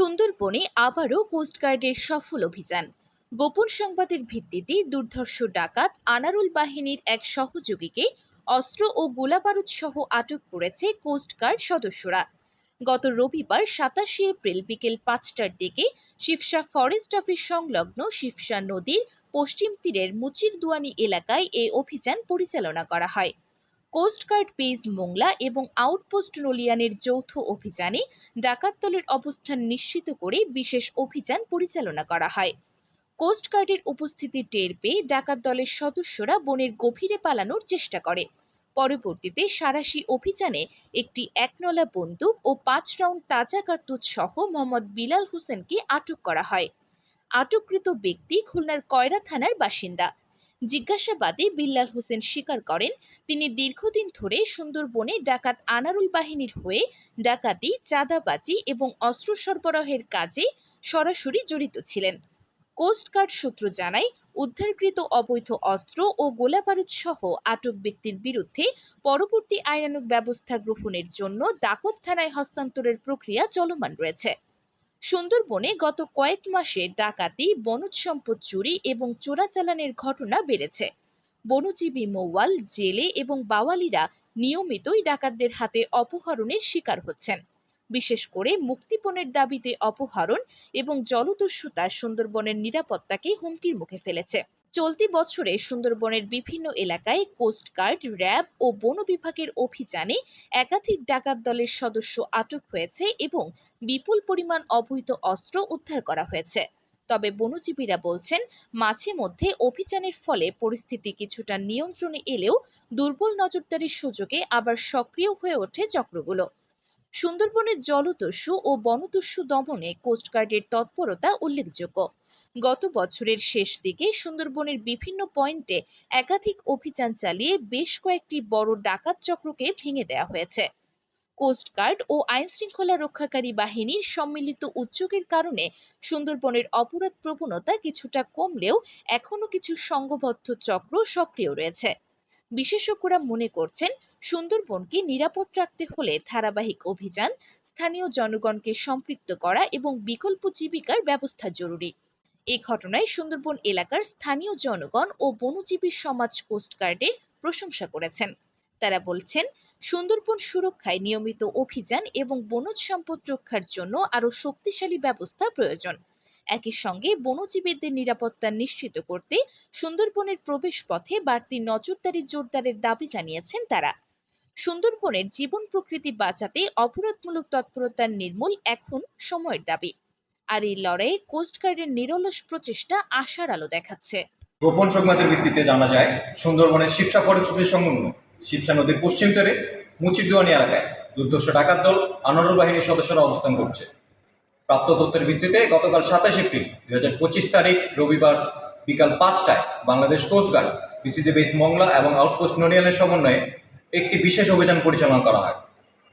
সুন্দরবনে আবারও কোস্টগার্ডের সফল অভিযান। গোপন সংবাদের ভিত্তিতে দুর্ধর্ষ ডাকাত আনারুল বাহিনীর এক সহযোগীকে অস্ত্র ও গোলাবারুদ সহ আটক করেছে কোস্টগার্ড সদস্যরা। গত রবিবার সাতাশে এপ্রিল বিকেল পাঁচটার দিকে শিবসা ফরেস্ট অফিস সংলগ্ন শিবসা নদীর পশ্চিম তীরের মুচিরদুয়ানি এলাকায় এই অভিযান পরিচালনা করা হয়। কোস্টগার্ড বেজ মোংলা এবং আউটপোস্ট নলিয়ানের যৌথ অভিযানে ডাকাত দলের অবস্থান নিশ্চিত করে বিশেষ অভিযান পরিচালনা করা হয়। কোস্টগার্ডের উপস্থিতি টের পেয়ে ডাকাত দলের সদস্যরা বনের গভীরে পালানোর চেষ্টা করে। পরবর্তীতে সারাশি অভিযানে একটি একনলা বন্দুক ও পাঁচ রাউন্ড তাজা কার্তুজ সহ মোহাম্মদ বিলাল হোসেনকে আটক করা হয়। আটককৃত ব্যক্তি খুলনার কয়রা থানার বাসিন্দা। জিজ্ঞাসাবাদে বিল্লাল হোসেন স্বীকার করেন, তিনি দীর্ঘদিন ধরে সুন্দরবনে ডাকাত আনারুল বাহিনীর হয়ে ডাকাতি, চাঁদাবাজি এবং অস্ত্র সরবরাহের কাজে সরাসরি জড়িত ছিলেন। কোস্টগার্ড সূত্র জানায়, উদ্ধারকৃত অবৈধ অস্ত্র ও গোলাবারুদ সহ আটক ব্যক্তির বিরুদ্ধে পরবর্তী আইনানুগ ব্যবস্থা গ্রহণের জন্য দাকব থানায় হস্তান্তরের প্রক্রিয়া চলমান রয়েছে। সুন্দরবনে গত কয়েক মাসে ডাকাতি, বনজ সম্পদ চুরি এবং চোরাচালানের ঘটনা বেড়েছে। বনজীবী মৌয়াল, জেলে এবং বাওয়ালিরা নিয়মিতই ডাকাতদের হাতে অপহরণের শিকার হচ্ছেন। বিশেষ করে মুক্তিপণের দাবিতে অপহরণ এবং জলদস্যুতা সুন্দরবনের নিরাপত্তাকে হুমকির মুখে ফেলেছে। চলতি বছরে সুন্দরবনের বিভিন্ন এলাকায় কোস্টগার্ড র্যাব ও বন বিভাগের অভিযানে একাধিক ডাকাত দলের সদস্য আটক হয়েছে এবং বিপুল পরিমাণ অবৈধ অস্ত্র উদ্ধার করা হয়েছে। তবে বনজীবীরা বলছেন, মাঝে মধ্যে অভিযানের ফলে পরিস্থিতি কিছুটা নিয়ন্ত্রণে এলেও দুর্বল নজরদারির সুযোগে আবার সক্রিয় হয়ে ওঠে চক্রগুলো। সুন্দরবনের জলদস্যু ও বনদস্যু দমনে কোস্টগার্ডের তৎপরতা উল্লেখযোগ্য। গত বছরের শেষ দিকে সুন্দরবনের বিভিন্ন পয়েন্টে একাধিক অভিযান চালিয়ে বেশ কয়েকটি বড় ডাকাত চক্রকে ভেঙে দেওয়া হয়েছে। কোস্টগার্ড ও আইন শৃঙ্খলা রক্ষাকারী বাহিনীর সম্মিলিত উদ্যোগের কারণে সুন্দরবনের অপরাধ প্রবণতা কিছুটা কমলেও এখনও কিছু সংঘবদ্ধ চক্র সক্রিয় রয়েছে। বিশেষজ্ঞরা মনে করছেন, সুন্দরবনকে নিরাপদ রাখতে হলে ধারাবাহিক অভিযান, স্থানীয় জনগণকে সম্পৃক্ত করা এবং বিকল্প জীবিকার ব্যবস্থা জরুরি। এই ঘটনায় সুন্দরবন এলাকার স্থানীয় জনগণ ও বনজীবী সমাজ কোস্টগার্ডের প্রশংসা করেছেন। তারা বলছেন, সুন্দরবন সুরক্ষায় নিয়মিত অভিযান এবং বনজ সম্পদ রক্ষার জন্য আরও শক্তিশালী ব্যবস্থা প্রয়োজন। একই সঙ্গে বনজীবীদের নিরাপত্তা নিশ্চিত করতে সুন্দরবনের প্রবেশ পথে বাড়তি নজরদারি জোরদারের দাবি জানিয়েছেন তারা। সুন্দরবনের জীবন প্রকৃতি বাঁচাতে অপরাধমূলক তৎপরতার নির্মূল এখন সময়ের দাবি। আর এই লড়াইয়ে কোস্টগার্ডের নিরলস প্রচেষ্টা আশার আলো দেখাচ্ছে। গোপন সংবাদের ভিত্তিতে জানা যায়, সুন্দরবনের শিবসা ফরেস্ট অফিস সংলগ্ন শিবসা নদীর পশ্চিম তীরে, মুচিরদুয়ানি এলাকায় দুর্দর্শ ডাকাত দল আনোয়ার বাহিনীর সদস্যরা অবস্থান করছে। প্রাপ্ত তথ্যের ভিত্তিতে গতকাল সাতাশ এপ্রিল দুই হাজার পঁচিশ তারিখ রবিবার বিকাল পাঁচটায় Bangladesh coast guard BCG base Mongla এবং আউটপোস্ট নডিয়ানের সমন্বয়ে একটি বিশেষ অভিযান পরিচালনা করা হয়।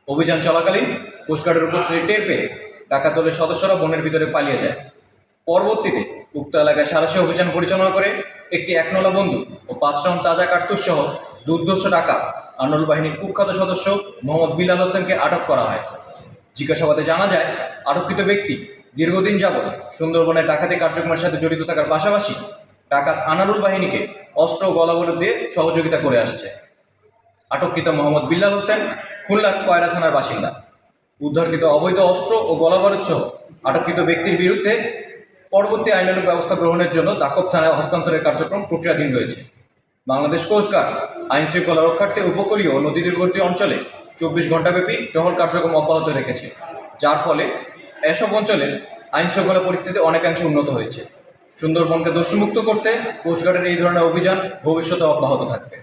অভিযান চলাকালীন কোস্টগার্ডের উপস্থিতি টের পেয়ে ডাকাত দলের সদস্যরা বনের ভিতরে পালিয়ে যায়। পরবর্তীতে উক্ত এলাকায় সারাশি অভিযান পরিচালনা করে একটি একনলা বন্ধু ও পাঁচ রাউন্ড তাজা কার্তুজ সহ দুর্ধর্ষ ডাকাত আন্দোলন বাহিনীর কুখ্যাত সদস্য মোহাম্মদ বিলাল হোসেনকে আটক করা হয়। জিজ্ঞাসাবাদে জানা যায়, আটককৃত ব্যক্তি দীর্ঘদিন যাবৎ সুন্দরবনের ডাকাতি কার্যক্রমের সাথে জড়িত থাকার পাশাপাশি ডাকাত আনারুল বাহিনীকে অস্ত্র ও গলাবরত দিয়ে সহযোগিতা করে আসছে। আটককৃত মোহাম্মদ বিল্লাল হোসেন খুলনার কয়রা থানার বাসিন্দা। উদ্ধারকৃত অবৈধ অস্ত্র ও গলাবারুদ সহ আটককৃত ব্যক্তির বিরুদ্ধে পরবর্তী আইনানুগ ব্যবস্থা গ্রহণের জন্য দাকব থানায় হস্তান্তরের কার্যক্রম প্রক্রিয়াধীন রয়েছে। বাংলাদেশ কোস্টগার্ড আইন শৃঙ্খলা রক্ষার্থে উপকূলীয় নদী তীরবর্তী অঞ্চলে চব্বিশ ঘণ্টাব্যাপী টহল কার্যক্রম অব্যাহত রেখেছে, যার ফলে এসব অঞ্চলে আইন শৃঙ্খলা পরিস্থিতি অনেকাংশে উন্নত হয়েছে। সুন্দরবনকে দোষমুক্ত করতে কোস্টগার্ডের এই ধরনের অভিযান ভবিষ্যতে অব্যাহত থাকবে।